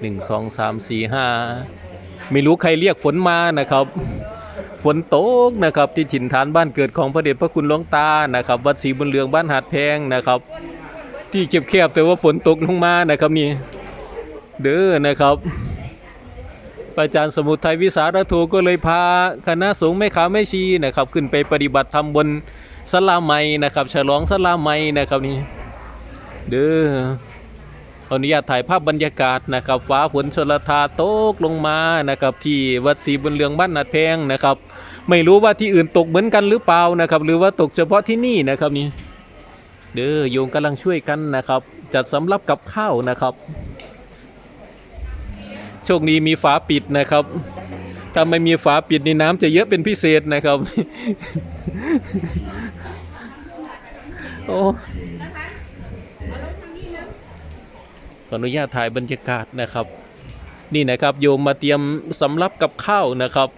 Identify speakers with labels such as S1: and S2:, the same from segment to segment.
S1: หนึ่งสองสามสี่ห้าไม่รู้ใครเรียกฝนมานะครับ ฝนตกนะครับที่ถิ่นฐานบ้านเกิดของพระเดชพระคุณหลวงตานะครับ วัดศรีบุญเรืองบ้านหาดแพงนะครับ ที่เก็บแคบแต่ว่าฝนตกลงมานะครับนี่เด้อนะครับอาจารย์สมุทัยวิสารโทก็เลยพาคณะสงฆ์แม่ขาแม่ชีนะครับ ขึ้นไปปฏิบัติธรรมบนสลาไมนะครับ ฉลองสลาไมนะครับนี่เด้อ ออนุญาตถ่ายภาพบรรยากาศนะครับฟ้าฝนชลทาตกลงมานะครับที่วัดศรีบุญเรืองบ้านนาดแพงนะครับ ไม่รู้ว่าที่อื่นตกเหมือนกันหรือเปล่านะครับ หรือว่าตกเฉพาะที่นี่นะครับนี่เด้อโยมกำลังช่วยกันนะครับ จัดสำรับกับข้าวนะครับ โชคดีมีฝาปิดนะครับถ้าไม่มีฝาปิดในน้ำจะเยอะเป็นพิเศษนะครับ โอ้ ขออนุญาตถ่ายบรรยากาศนะครับ นี่นะครับโยมมาเตรียมสำรับกับข้าวนะครับ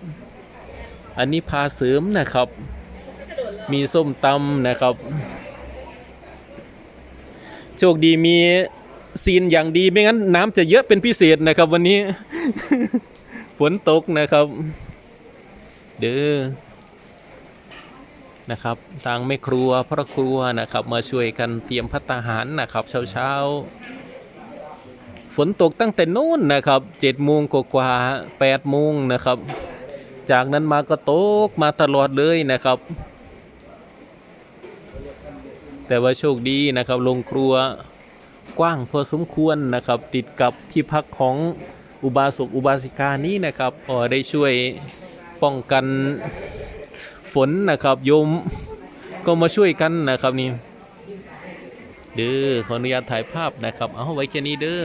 S1: อันนี้พาเสริมนะครับ มีส้มตำนะครับ โชคดีมีซีนอย่างดีไม่งั้นน้ำจะเยอะเป็นพิเศษนะครับ วันนี้ ฝนตกนะครับ เด้อนะครับ ทางแม่ครัวพ่อครัวนะครับ มาช่วยกันเตรียมพัตตาหารนะครับ เช้าเช้าๆ ฝนตกตั้งแต่นู้นนะครับเจ็ดโมงกว่าๆแปดโมงนะครับ จากนั้นมาก็ตกมาตลอดเลยนะครับ แต่ว่าโชคดีนะครับโรงครัวกว้างพอสมควรนะครับ ติดกับที่พักของอุบาสกอุบาสิกานี้นะครับพอได้ช่วยป้องกันฝนนะครับโยมก็มาช่วยกันนะครับนี่ เด้อขออนุญาตถ่ายภาพนะครับ เอาไว้แค่นี้เด้อ